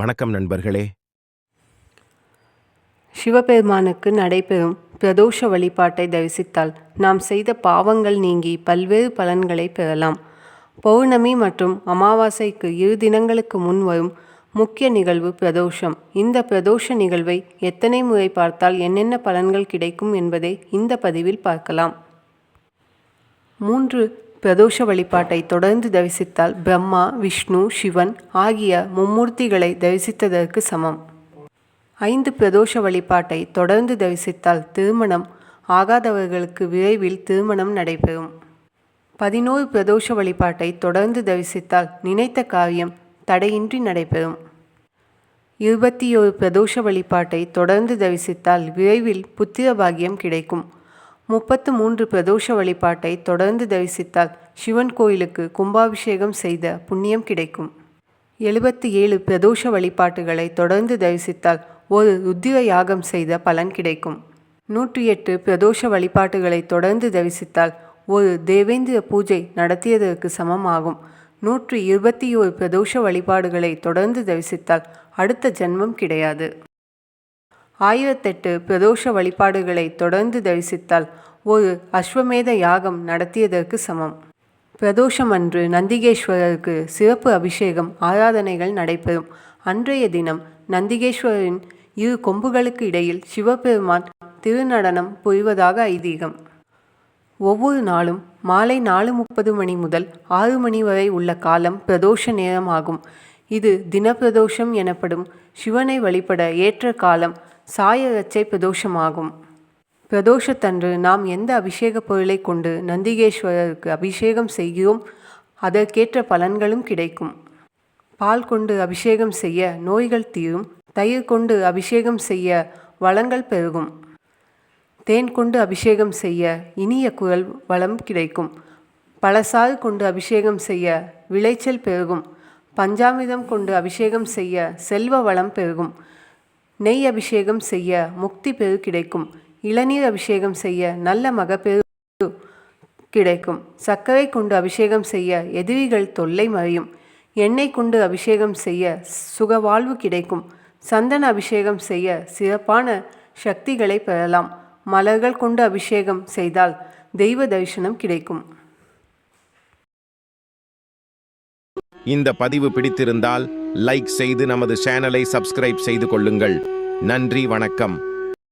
வணக்கம் நண்பர்களே. சிவபெருமானுக்கு நடைபெறும் பிரதோஷ வழிபாட்டை தரிசித்தால் நாம் செய்த பாவங்கள் நீங்கி பல்வேறு பலன்களை பெறலாம். பௌர்ணமி மற்றும் அமாவாசைக்கு இரு தினங்களுக்கு முன் வரும் முக்கிய நிகழ்வு பிரதோஷம். இந்த பிரதோஷ நிகழ்வை எத்தனை முறை பார்த்தால் என்னென்ன பலன்கள் கிடைக்கும் என்பதை இந்த பதிவில் பார்க்கலாம். மூன்று பிரதோஷ வழிபாட்டை தொடர்ந்து தரிசித்தால் பிரம்மா விஷ்ணு சிவன் ஆகிய மும்மூர்த்திகளை தரிசித்ததற்கு சமம். ஐந்து பிரதோஷ வழிபாட்டை தொடர்ந்து தரிசித்தால் திருமணம் ஆகாதவர்களுக்கு விரைவில் திருமணம் நடைபெறும். பதினோரு பிரதோஷ வழிபாட்டை தொடர்ந்து தரிசித்தால் நினைத்த காரியம் தடையின்றி நடைபெறும். இருபத்தி ஒரு பிரதோஷ வழிபாட்டை தொடர்ந்து தரிசித்தால் விரைவில் புத்திர பாக்கியம் கிடைக்கும். முப்பத்து மூன்று பிரதோஷ வழிபாட்டை தொடர்ந்து தரிசித்தால் சிவன் கோயிலுக்கு கும்பாபிஷேகம் செய்த புண்ணியம் கிடைக்கும். எழுபத்தி ஏழு பிரதோஷ வழிபாட்டுகளை தொடர்ந்து தரிசித்தால் ஒரு ருத்திர யாகம் செய்த பலன் கிடைக்கும். நூற்றி எட்டு பிரதோஷ வழிபாட்டுகளை தொடர்ந்து தரிசித்தால் ஒரு தேவேந்திர பூஜை நடத்தியதற்கு சமமாகும். நூற்றி இருபத்தி ஒரு பிரதோஷ வழிபாடுகளை தொடர்ந்து தரிசித்தால் அடுத்த ஜென்மம் கிடையாது. ஆயிரத்தெட்டு பிரதோஷ வழிபாடுகளை தொடர்ந்து தரிசித்தால் ஒரு அஸ்வமேத யாகம் நடத்தியதற்கு சமம். பிரதோஷம் அன்று நந்திகேஸ்வரருக்கு சிறப்பு அபிஷேகம் ஆராதனைகள் நடைபெறும். அன்றைய தினம் நந்திகேஸ்வரரின் இரு கொம்புகளுக்கு இடையில் சிவபெருமான் திருநடனம் புரிவதாக ஐதீகம். ஒவ்வொரு நாளும் மாலை நாலு முப்பது மணி முதல் ஆறு மணி வரை உள்ள காலம் பிரதோஷ நேரமாகும். இது தினப்பிரதோஷம் எனப்படும் சிவனை வழிபட ஏற்ற காலம் சாயரச்சை பிரதோஷமாகும். பிரதோஷத்தன்று நாம் எந்த அபிஷேக பொருளை கொண்டு நந்திகேஸ்வரருக்கு அபிஷேகம் செய்கிறோம் அதற்கேற்ற பலன்களும் கிடைக்கும். பால் கொண்டு அபிஷேகம் செய்ய நோய்கள் தீரும் தயிர் கொண்டு அபிஷேகம் செய்ய வளங்கள் பெருகும். தேன் கொண்டு அபிஷேகம் செய்ய இனிய குரல் வளம் கிடைக்கும். பழசாறு கொண்டு அபிஷேகம் செய்ய விளைச்சல் பெருகும். பஞ்சாமிதம் கொண்டு அபிஷேகம் செய்ய செல்வ வளம் பெருகும். நெய் அபிஷேகம் செய்ய முக்தி பெரு கிடைக்கும். இளநீர் அபிஷேகம் செய்ய நல்ல மகப்பெரு கிடைக்கும். சர்க்கரை கொண்டு அபிஷேகம் செய்ய எதிரிகள் தொல்லை மறையும். எண்ணெய் கொண்டு அபிஷேகம் செய்ய சுகவாழ்வு கிடைக்கும். சந்தன அபிஷேகம் செய்ய சிறப்பான சக்திகளை பெறலாம். மலர்கள் கொண்டு அபிஷேகம் செய்தால் தெய்வ தரிசனம் கிடைக்கும். இந்த பதிவு பிடித்திருந்தால் லைக் செய்து நமது சேனலை சப்ஸ்கிரைப் செய்து கொள்ளுங்கள். நன்றி வணக்கம்.